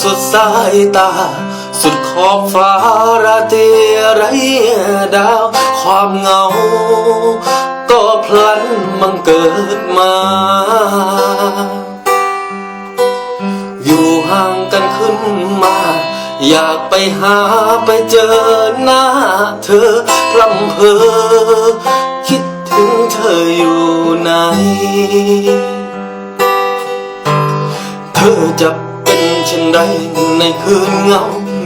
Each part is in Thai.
สุดสายตา สุดขอบฟ้าราตรีไรดาว ความเหงา ก็พลันมังเกิดมา อยู่ห่างกันขึ้นมา อยากไปหาไปเจอหน้าเธอพลำเพอคิดถึงเธออยู่ไหน เธอจะ เป็นเช่นไรในคืนเงา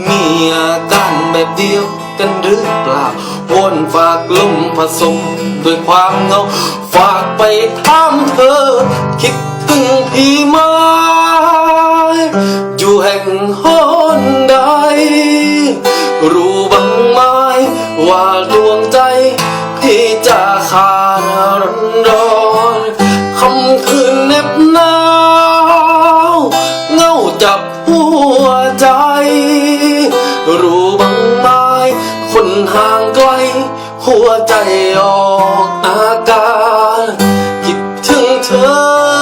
มีอาการแบบเดียวกันหรือเปล่าวนฝากลมผสมด้วยความเงา ฝากไปถามเธอ คิดถึงพี่ไหมอยู่แห่งหนใด รู้บ้างไหมว่าดวงใจางไกล หัวใจออกอาการคิดถึงเธอ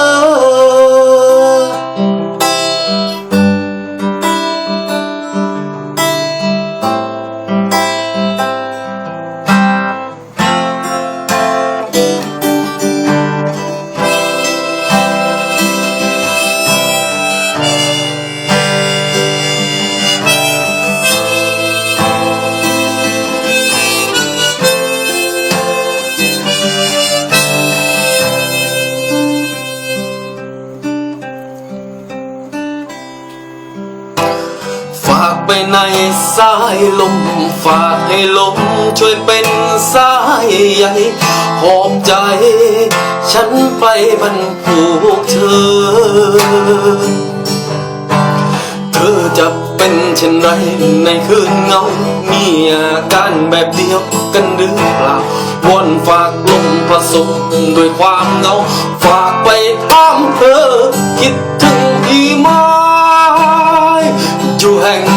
ไปในสายลมฝากให้ลมช่วยเป็นสายใยหอบใจ ฉันไปบรรผูกเธอ เธอจะเป็นเช่นไรในคืนเงา มีอาการแบบเดียวกันหรือเปล่าวนฝากลมผสมด้วยความเงา ฝากไปถามเธอ คิดถึงพี่ไหมอยู่แห่ง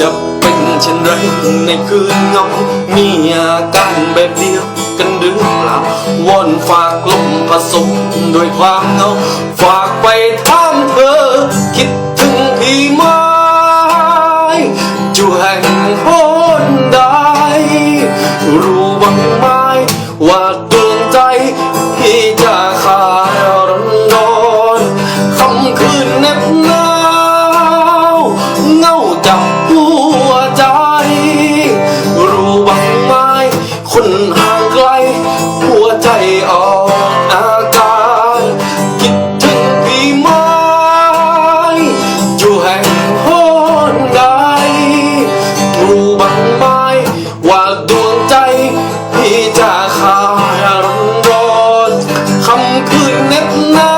จะเป็นเช่นไรในคืนเงามีอาการแบบเดียวกันหรือเปล่าวอนฝากลมผสมด้วยความเงา ฝากไปถามเธอ คิดถึงพี่ไหมำคื